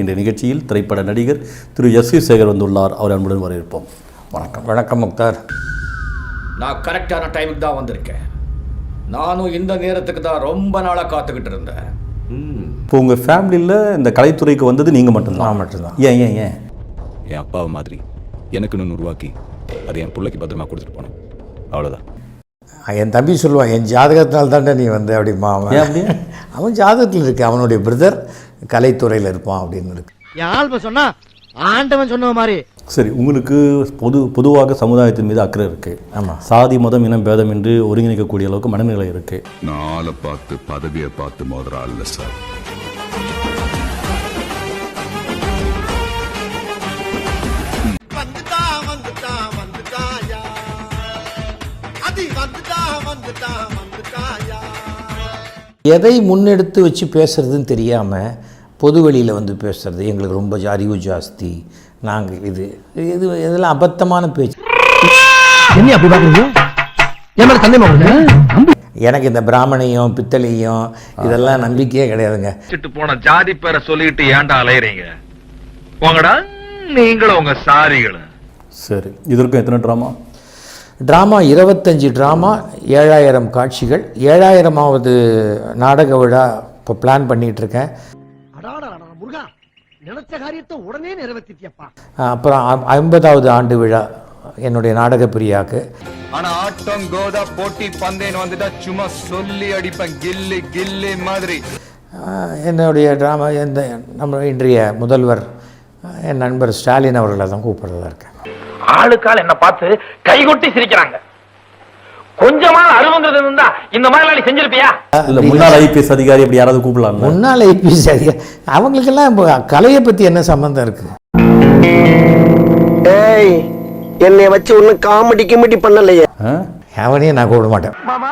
இந்த நிகழ்ச்சியில் திரைப்பட நடிகர் திரு எஸ் வி சேகர் வந்துள்ளார். அவர் அன்புடன் வரவேற்போம். வணக்கம். வணக்கம் முக்தார். நான் கரெக்டான டைமுக்கு தான் வந்திருக்கேன். நானும் இந்த நேரத்துக்கு தான் ரொம்ப நாளாக காத்துக்கிட்டு இருந்தேன். இப்போ உங்கள் ஃபேமிலியில் இந்த கலைத்துறைக்கு வந்தது நீங்கள் மட்டும்தான்? நான் மட்டும்தான். ஏன் ஏன் ஏன்? என் அப்பாவை மாதிரி எனக்குன்னு உருவாக்கி அதை என் பிள்ளைக்கு பத்திரமா கொடுத்துட்டு போனேன் அவ்வளோதான் என் தம்பி சொல்லுவான் என் ஜாதகத்தினால் தாண்டா நீ வந்து அப்படிமா அவன்? அவன் ஜாதகத்தில் இருக்கு அவனுடைய பிரதர் கலைத்துறையில் இருப்பான் அப்படின்னு இருக்கு. சொன்னா ஆண்டவன் சொன்ன மாதிரி. சரி உங்களுக்கு பொது பொதுவாக சமுதாயத்தின் மீது அக்கறை இருக்கு. ஆமாம் சாதி மதம் இனம் பேதம் என்று ஒருங்கிணைக்கக்கூடிய அளவுக்கு மனநிலை இருக்கு. நான் ஆளை பார்த்து பதவியை பார்த்து மோதுற ஆள் சார். எதை முன்னெடுத்து வச்சு பேசுறதுன்னு தெரியாமல் பொது வெளியில் வந்து பேசுறது எங்களுக்கு ரொம்ப ஜா- அறிவு ஜாஸ்தி. நாங்கள் இது இது இதெல்லாம் அபத்தமான பேச்சு. என்ன அப்படி எனக்கு இந்த பிராமணையும் பித்தளையும் இதெல்லாம் நம்பிக்கையே கிடையாதுங்க. போன ஜாதி பேரை சொல்லிட்டு ஏன்டா அலையறீங்க? போங்கடா நீங்களும் உங்க சாரிகளும் சரி. இதற்கும் எத்தனை ட்ராமா ட்ராமா இருபத்தஞ்சி ட்ராமா ஏழாயிரம் காட்சிகள். ஏழாயிரமாவது நாடக விழா இப்போ பிளான் பண்ணிகிட்ருக்கேன் நினைச்ச காரியத்தை உடனே நிறைவேற்றிட்டியப்பா அப்புறம் ஐம்பதாவது ஆண்டு விழா என்னுடைய நாடக பிரியாக்கு ஆனா ஆட்டம் கோதா போட்டி பந்தேன்னு வந்துட்டா சும்மா சொல்லி அடிப்பேன். கில்லி கில்லி மாதிரி. என்னுடைய ட்ராமா இந்த நம்ம இன்றைய முதல்வர் என் நண்பர் ஸ்டாலின் அவர்களை தான் கூப்பிடுறதா இருக்கேன். ஆளுக்கால் என்ன பார்த்து கைகொட்டி சிரிக்கிறாங்க. கொஞ்சமா அருவங்கிறது இருந்தா இந்த மாதிரி செஞ்சிருப்பியா? இல்லை முன்னாள் ஐபிஎஸ் அதிகாரி அப்படி யாராவது கூப்பிடலாம் முன்னாள் ஐபிஎஸ் அதிகாரி. அவங்களுக்கெல்லாம் இப்போ கலையை பற்றி என்ன சம்மந்தம் இருக்குது ஏய் என்னை வச்சு ஒன்னும் காமெடி கிமெடி பண்ணலையே. அவனையும் நான் கூப்பிட மாட்டேன். மாமா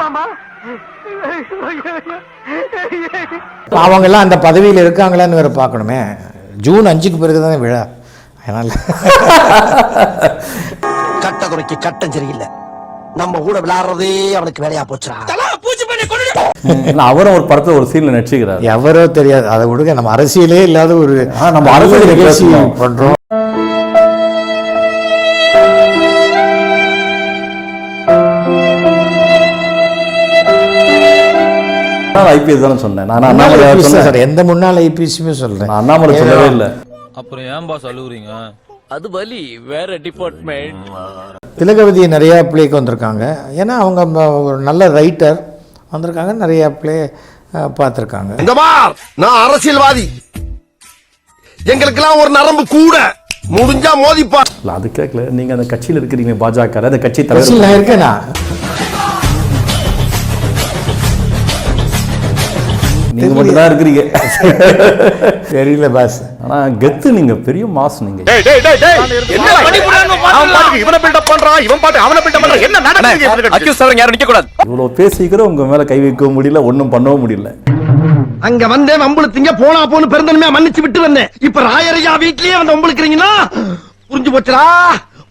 மாமா. அவங்கெல்லாம் அந்த பதவியில் இருக்காங்களான்னு வேற பார்க்கணுமே. ஜூன் அஞ்சுக்கு பிறகு தானே விழா. அதனால் கட்ட குறைக்கு கட்டம் சரியில்லை. நம்ம கூட விளையாடுறதே அவனுக்கு வேலையா போச்சுடா. அவரும் ஒரு படத்தில் ஒரு சீனில் நடிச்சுக்கிறார். எவரோ தெரியாது. அதை விடுங்க நம்ம அரசியலே இல்லாத ஒரு நம்ம அரசியல். பண்றோம். ஐபிஎஸ் தானே சொன்னேன். நான் அண்ணாமலை முன்னாள் சொன்னேன். சார் எந்த முன்னாள் ஐபிஎஸ்ஸுமே சொல்றேன். நான் அண்ணாமலை சொல்லவே இல்லை. அப்புறம் ஏன் பாஸ் அழுகுறீங்க அது வலி வேற டிபார்ட்மெண்ட் திலகவதி நிறையா பிளேக்கு வந்திருக்காங்க. ஏன்னா அவங்க ஒரு நல்ல ரைட்டர் வந்திருக்காங்க நிறைய பிளே பார்த்துருக்காங்க. நான் அரசியல்வாதி. எங்களுக்கெல்லாம் ஒரு நரம்பு கூட. முடிஞ்சா மோதிப்பா. அது கேட்கல நீங்கள் அந்த கட்சியில் இருக்கிறீங்க பாஜக அந்த கட்சி அரசியல் நான் தலைவர் இருக்கேனா? நீங்கள் மட்டும் தான் இருக்கிறீங்க. தெரியல பாஸ் ஆனால் கெத்து நீங்கள் பெரிய மாஸ் நீங்கள் இவனை பில்டப் பண்றான் இவன் பாட்டு அவனை பில்டப் பண்றான் என்ன நடக்குது அக்யூஸ் தவிர யாரும் நிக்க கூடாது இவ்வளோ பேசிக்கிறோம் உங்கள் மேலே கை வைக்கவும் முடியல ஒன்றும் பண்ணவும் முடியல. அங்க வந்தேன் வம்புழுத்தீங்க போனா போன்னு பெருந்தன்மையா மன்னிச்சு விட்டு வந்தேன். இப்ப ராயரையா வீட்லயே வந்து வம்புழுக்கிறீங்கன்னா புரிஞ்சு போச்சுடா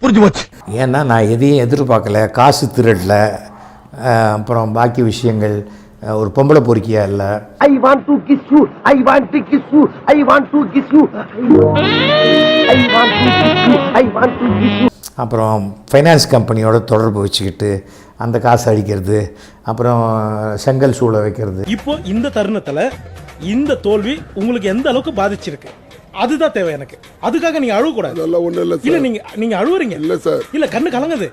புரிஞ்சு போச்சு. ஏன்னா நான் எதையும் எதிர்பார்க்கல. காசு திருடல. அஹ், அப்புறம் பாக்கி விஷயங்கள். ஒரு பொம்பளை பொறுக்கியா இல்லை? I want to kiss you I want to kiss you I want to kiss you I want to kiss you I want to kiss you அப்புறம் ஃபைனான்ஸ் கம்பெனியோட தொடர்பு வச்சுக்கிட்டு அந்த காசு அடிக்கிறது அப்புறம் செங்கல் சூளை வைக்கிறது. இப்போ இந்த தருணத்துல இந்த தோல்வி உங்களுக்கு எந்த அளவுக்கு பாதிச்சிருக்கு? அதுதான் தேவை எனக்கு. அதுக்காக நீங்க அழுவ கூடாது இல்ல நீங்க நீங்க அழுவுறீங்க. இல்ல சார். இல்ல கண்ணு கலங்குது.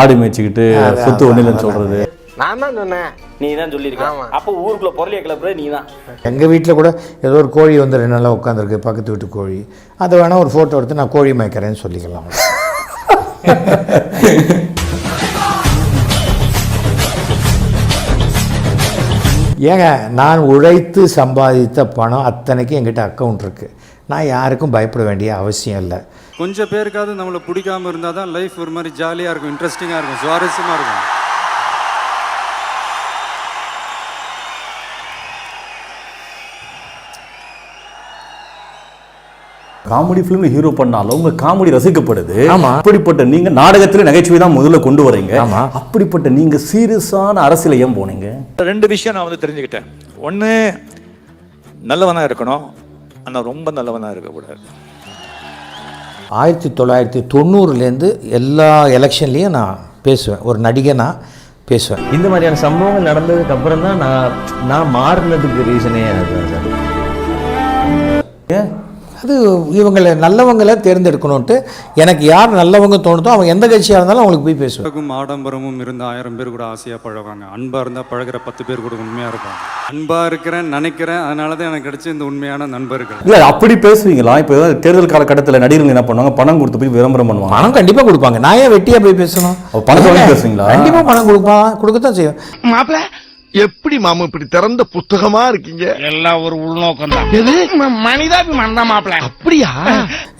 ஆடு மேய்ச்சிக்கிட்டு சொத்து ஒன்றில்னு சொல்கிறது நான் தான் சொன்னேன். நீ தான் சொல்லிருக்க அப்ப ஊருக்குள்ள பொருளிய கிளப்புற நீ தான் எங்கள் வீட்டில் கூட ஏதோ ஒரு கோழி வந்து ரெண்டு நாளாக உட்காந்துருக்கு பக்கத்து வீட்டு கோழி. அதை வேணால் ஒரு ஃபோட்டோ எடுத்து நான் கோழி மேய்க்கிறேன்னு சொல்லிக்கலாம். ஏங்க நான் உழைத்து சம்பாதித்த பணம் அத்தனைக்கும் என்கிட்ட அக்கௌண்ட் இருக்குது நான் யாருக்கும் பயப்பட வேண்டிய அவசியம் இல்லை. கொஞ்சம் பேருக்காவது நம்மளை பிடிக்காம இருந்தால் தான் லைஃப் ஒரு மாதிரி ஜாலியாக இருக்கும் இன்ட்ரெஸ்டிங்காக இருக்கும் சுவாரஸ்யமாக இருக்கும். காமெடி ஃபிலிம்ல ஹீரோ பண்ணாலும் உங்க காமெடி ரசிக்கப்படுது. ஆமா. அப்படிப்பட்ட நீங்க நாடகத்துல நகைச்சுவை தான் முதல்ல கொண்டு வரீங்க. ஆமா. அப்படிப்பட்ட நீங்க சீரியஸான அரசியல ஏன் போனீங்க? ரெண்டு விஷயம் நான் வந்து தெரிஞ்சுக்கிட்டேன். ஒன்று நல்லவனா இருக்கணும். ஆனால் ரொம்ப நல்லவனாக இருக்கக்கூடாது. ஆயிரத்தி தொள்ளாயிரத்தி தொண்ணூறுலேருந்து எல்லா எலெக்ஷன்லேயும் நான் பேசுவேன். ஒரு நடிகனா பேசுவேன். இந்த மாதிரியான சம்பவங்கள் நடந்ததுக்கு அப்புறம் தான் நான் நான் மாறினதுக்கு ரீசனே அதுதான் சார். அது இவங்களை நல்லவங்களை தேர்ந்தெடுக்கணுன்ட்டு எனக்கு யார் நல்லவங்க தோணுதோ அவங்க எந்த கட்சியாக இருந்தாலும் அவங்களுக்கு போய் பேசுவேன். அழகும் ஆடம்பரமும் இருந்த ஆயிரம் பேர் கூட ஆசையாக பழகுவாங்க. அன்பாக இருந்தால் பழகுற பத்து பேர் கூட உண்மையாக இருப்பாங்க. அன்பாக இருக்கிறேன் நினைக்கிறேன் அதனால தான் எனக்கு கிடைச்ச இந்த உண்மையான நண்பர்கள். இல்ல அப்படி பேசுவீங்களா? இப்போ ஏதாவது தேர்தல் காலகட்டத்தில் நடிகர்கள் என்ன பண்ணுவாங்க? பணம் கொடுத்து போய் விளம்பரம் பண்ணுவாங்க. பணம் கண்டிப்பாக கொடுப்பாங்க. நான் ஏன் வெட்டியாக போய் பேசணும்? வாங்கி பேசுவீங்களா? கண்டிப்பாக பணம் கொடுப்பான் கொடுக்கத்தான் செய்வேன். மாப்பிள எப்படி மாமா இப்படி திறந்த புத்தகமா இருக்கீங்க? எல்லாம் ஒரு உள்நோக்கம் தான் மனிதாபிமானம் தான் மாப்பிள அப்படியா?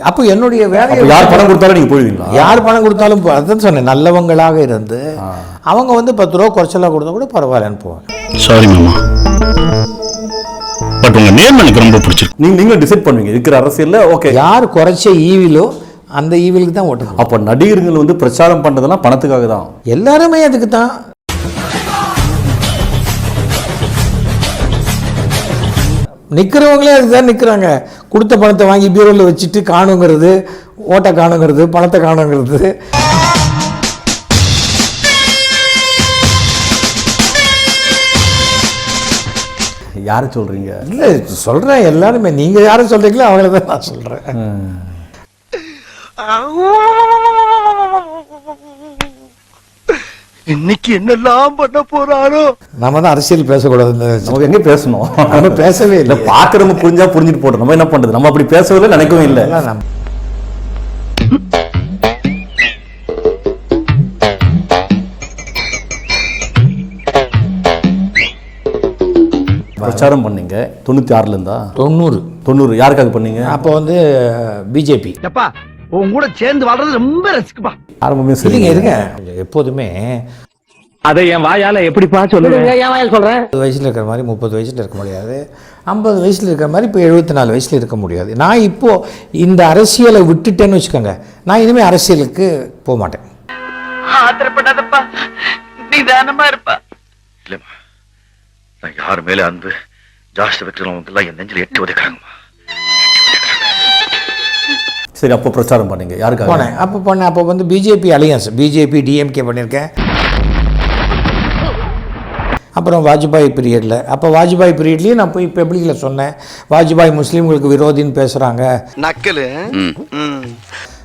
அப்போ என்னுடைய வேலையை யார் பணம் கொடுத்தாலும் நீங்க போயிடுவீங்களா? யார் பணம் கொடுத்தாலும் அதான் சொன்னேன் நல்லவங்களாக இருந்து அவங்க வந்து பத்து ரூபா குறைச்சலாக கொடுத்தா கூட பரவாயில்லன்னு போவாங்க சாரி மாமா. பட் உங்க நேம் எனக்கு ரொம்ப பிடிச்சிருக்கு. நீங்க நீங்க டிசைட் பண்ணுவீங்க இருக்கிற அரசியல்ல ஓகே யார் குறைச்ச ஈவிலோ அந்த ஈவிலுக்கு தான் ஓட்டு. அப்ப நடிகர்கள் வந்து பிரச்சாரம் பண்றதெல்லாம் பணத்துக்காக தான். எல்லாருமே அதுக்கு தான். நிற்கிறவங்களே அதுக்கு தான் நிற்கிறாங்க கொடுத்த பணத்தை வாங்கி பீரோவில் வச்சுட்டு காணுங்கிறது ஓட்டை காணுங்கிறது பணத்தை காணுங்கிறது. யாரை சொல்றீங்க? இல்லை சொல்கிறேன் எல்லாருமே. நீங்கள் யாரை சொல்கிறீங்களோ அவங்கள தான் நான் சொல்கிறேன் இன்னைக்கு என்னெல்லாம் பண்ண போறாரோ? நம்ம தான் அரசியல் பேசக்கூடாது. நமக்கு எங்க பேசணும்? நம்ம பேசவே இல்ல பாக்குறவங்க புரிஞ்சா புரிஞ்சுட்டு போட்டோம். நம்ம என்ன பண்றது? நம்ம அப்படி பேசவே இல்லை நினைக்கவும் இல்லை. நம்ம பிரச்சாரம் பண்ணீங்க. தொண்ணூத்தி ஆறுல இருந்தா? தொண்ணூறு. தொண்ணூறு. யாருக்காக பண்ணீங்க? அப்போ வந்து பிஜேபி. உன் கூட சேர்ந்து வாழ்றது ரொம்ப ரசிக்குப்பா. ஆரம்பமே சரி. இல்லைங்க இருங்க. எப்போதுமே அதை என் வாயால எப்படிப்பா சொல்லுங்க ஏன் வாயில் சொல்றேன். முப்பது வயசில் இருக்கிற மாதிரி முப்பது வயசில் இருக்க முடியாது. ஐம்பது வயசில் இருக்கிற மாதிரி இப்போ எழுபத்தி நாலு வயசில் இருக்க முடியாது. நான் இப்போது இந்த அரசியலை விட்டுட்டேன்னு வச்சுக்கோங்க. நான் இனிமேல் அரசியலுக்கு போக மாட்டேன். ஆத்திரப்படாதப்பா. நிதானமா இருப்பா. இல்லைம்மா. நான் யார் மேலே அன்பு ஜாஸ்தி வைக்கிறவங்க எல்லாம் என் நெஞ்சில் எட்டி உதைக்கிறாங்கம்மா. சரி அப்போ பிரச்சாரம் பண்ணீங்க. யாருக்காக? போனேன். அப்போ போனேன். அப்போ வந்து பிஜேபி அலையன்ஸ் பிஜேபி டிஎம்கே பண்ணியிருக்கேன். அப்புறம் வாஜ்பாய் பீரியடில். அப்போ வாஜ்பாய் பீரியட்லேயும் நான் போய் பப்ளிக்கில் சொன்னேன். வாஜ்பாய் முஸ்லீம்களுக்கு விரோதின்னு பேசுகிறாங்க நக்கலு.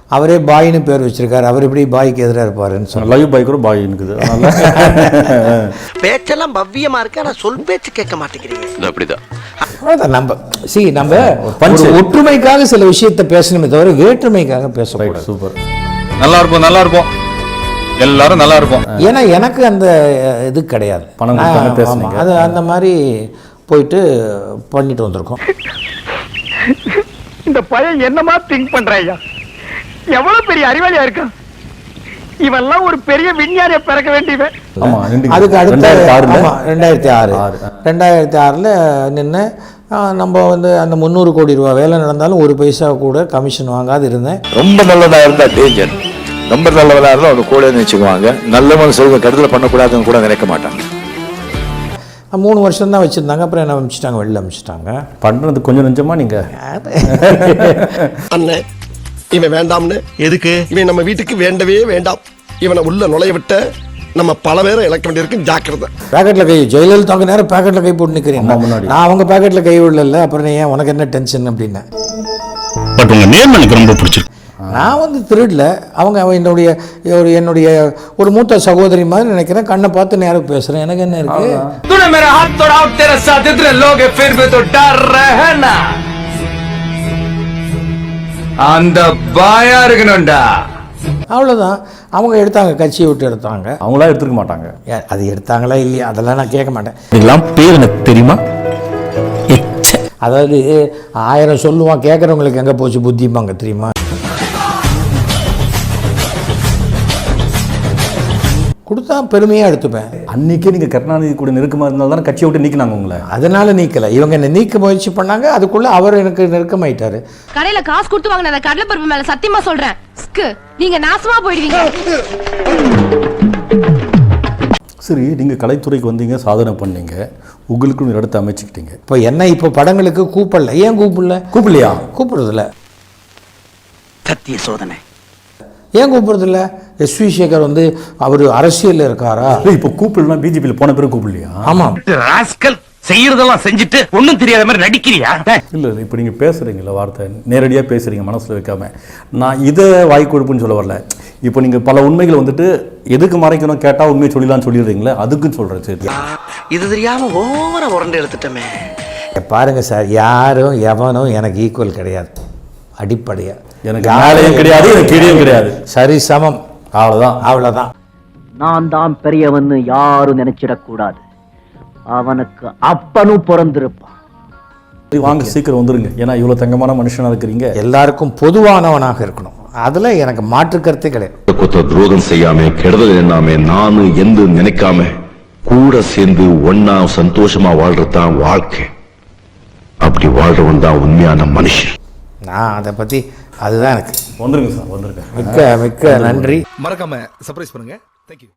அவரே பாயின்னு பேர் வச்சிருக்காரு. அவர் எப்படி பாய்க்கு எதிராக இருப்பாருன்னு சொன்னேன் லைவ் பாய் கூட பாய் இருக்குது. பேச்செல்லாம் பவ்யமா இருக்கு ஆனா சொல் பேச்சு கேட்க மாட்டேங்கிறீங்க. அப்படிதான். நம்ம சி நம்ம ஒற்றுமைக்காக சில விஷயத்தை பேசணுமே தவிர வேற்றுமைக்காக பேசக்கூடாது. சூப்பர் நல்லா இருப்போம் நல்லா இருப்போம். எல்லாரும் நல்லா இருப்போம். ஏன்னா எனக்கு அந்த இது கிடையாது. பணம். அது அந்த மாதிரி போயிட்டு பண்ணிட்டு வந்திருக்கோம். இந்த பையன் என்னமா திங்க் பண்றாயா எவ்வளவு பெரிய அறிவாளியா இருக்கான்? இவெல்லாம் ஒரு பெரிய விஞ்ஞானிய பிறக்க வேண்டியவன். அதுக்கு அடுத்த ரெண்டாயிரத்தி ஆறு. ரெண்டாயிரத்தி ஆறில் நின்று நம்ம வந்து அந்த முந்நூறு கோடி ரூபா வேலை நடந்தாலும் ஒரு பைசா கூட கமிஷன் வாங்காது இருந்தேன். ரொம்ப நல்லதா இருந்தா டேஞ்சர் ரொம்ப நல்லவனா இருந்தா அவங்க கூட வச்சுக்குவாங்க. நல்லவன் செய்வ கருதல் பண்ணக்கூடாதுன்னு கூட நினைக்க மாட்டாங்க. மூணு வருஷம் தான் வச்சுருந்தாங்க அப்புறம் என்ன அனுப்பிச்சிட்டாங்க வெளில அனுப்பிச்சிட்டாங்க பண்றது கொஞ்சம் நெஞ்சமா நீங்க? இவன் வேண்டாம்னு. எதுக்கு? இவன் நம்ம வீட்டுக்கு வேண்டவே வேண்டாம். இவனை உள்ள நுழைய விட்ட நம்ம பல பேரை இழக்க வேண்டியிருக்கு. ஜாக்கிரதை. பேக்கெட்டில் கை ஜெயலலிதாவுக்கு நேரம் பேக்கெட்டில் கை போட்டு நிற்கிறேன் அம்மா முன்னாடி. நான் அவங்க பேக்கெட்டில் கை விடல அப்புறம் ஏன் உனக்கு என்ன டென்ஷன் அப்படின்னேன் பட் உங்க நேம் எனக்கு ரொம்ப பிடிச்சிருக்கு. நான் வந்து திருடல. அவங்க அவ என்னுடைய ஒரு என்னுடைய ஒரு மூத்த சகோதரி மாதிரி நினைக்கிறேன். கண்ணை பார்த்து நேரம் பேசுகிறேன் எனக்கு என்ன இருக்கு? அந்த பாயா இருக்கணும்டா. அவ்வளோதான் அவங்க எடுத்தாங்க கட்சியை விட்டு எடுத்தாங்க. அவங்களா எடுத்துக்க மாட்டாங்க. ஏ, அது எடுத்தாங்களா இல்லையா? அதெல்லாம் நான் கேட்க மாட்டேன். இதெல்லாம் பேர் எனக்கு தெரியுமா? அதாவது ஆயிரம் சொல்லுவான் கேட்குறவங்களுக்கு எங்கே போச்சு புத்திம்பாங்க தெரியுமா? கொடுத்தா பெருமையாக எடுத்துப்பேன். அன்னைக்கே நீங்க கருணாநிதி கூட நெருக்கமா இருந்தால் தானே கட்சியை விட்டு நீக்கினாங்க உங்களை? அதனால நீக்கலை. இவங்க என்னை நீக்க முயற்சி பண்ணாங்க அதுக்குள்ளே அவர் எனக்கு நெருக்கமாயிட்டாரு. கடையில காசு கொடுத்து வாங்கின கடலை பருப்பு மேல சத்தியமா சொல்றேன். ஸ்க்கு, நீங்க நாசமா போயிடுவீங்க. சரி நீங்கள் கலைத்துறைக்கு வந்தீங்க சாதனை பண்ணீங்க. உங்களுக்குன்னு ஒரு இடத்த அமைச்சுக்கிட்டீங்க. இப்போ என்ன இப்போ படங்களுக்கு கூப்பிடல. ஏன் கூப்பிடல? கூப்பிடலையா? கூப்பிடுறதில்ல. சத்திய சோதனை. ஏன் கூப்பிடுறதில்ல? எஸ் வி சேகர் வந்து அவர் அரசியலில் இருக்காரா? இப்போ கூப்பிடலாம் பிஜேபியில் போன பிறகு கூப்பிடலையா? ஆமாம் ராஸ்கல் செய்யறதெல்லாம் செஞ்சுட்டு ஒண்ணும் தெரியாத மாதிரி நடிக்கிறியா? இல்லை இல்லை இப்போ நீங்கள் பேசுகிறீங்களா வார்த்தை நேரடியாக பேசுகிறீங்க மனசில் வைக்காம. நான் இதை வாய் கொழுப்புன்னு சொல்ல வரல. இப்போ நீங்கள் பல உண்மைகளை வந்துட்டு எதுக்கு மறைக்கணும் கேட்டால் உண்மையை சொல்லிடலாம்னு சொல்லிடுறீங்களே அதுக்குன்னு சொல்கிறேன் சரி. இது தெரியாம ஓவர உரண்டு எடுத்துட்டமே பாருங்க சார் யாரும் எவனும் எனக்கு ஈக்குவல் கிடையாது. அடிப்படையா. எனக்கு மேலேயும் கிடையாது எனக்கு கிடையாது. சரி சமம் அவ்வளோதான் அவ்வளோதான் நான் தான் பெரியவன்னு யாரும் நினைச்சிடக்கூடாது. அவனுக்கு அப்பனும் பிறந்திருப்பான். வாங்க சீக்கிரம் வந்துருங்க. ஏன்னா இவ்வளோ தங்கமான மனுஷனாக இருக்கிறீங்க. எல்லாருக்கும் பொதுவானவனாக இருக்கணும். அதில் எனக்கு மாற்று கருத்தே கிடையாது. கொத்த துரோகம் செய்யாம கெடுதல் எண்ணாம நானு எந்து நினைக்காம கூட சேர்ந்து ஒன்னா சந்தோஷமா வாழ்றதுதான் வாழ்க்கை. அப்படி வாழ்றவன் தான் உண்மையான மனுஷன். நான் அதை பற்றி அதுதான் எனக்கு. வந்துருங்க சார் வந்துருங்க மிக்க மிக்க நன்றி. மறக்காம சர்ப்ரைஸ் பண்ணுங்க. தேங்க்யூ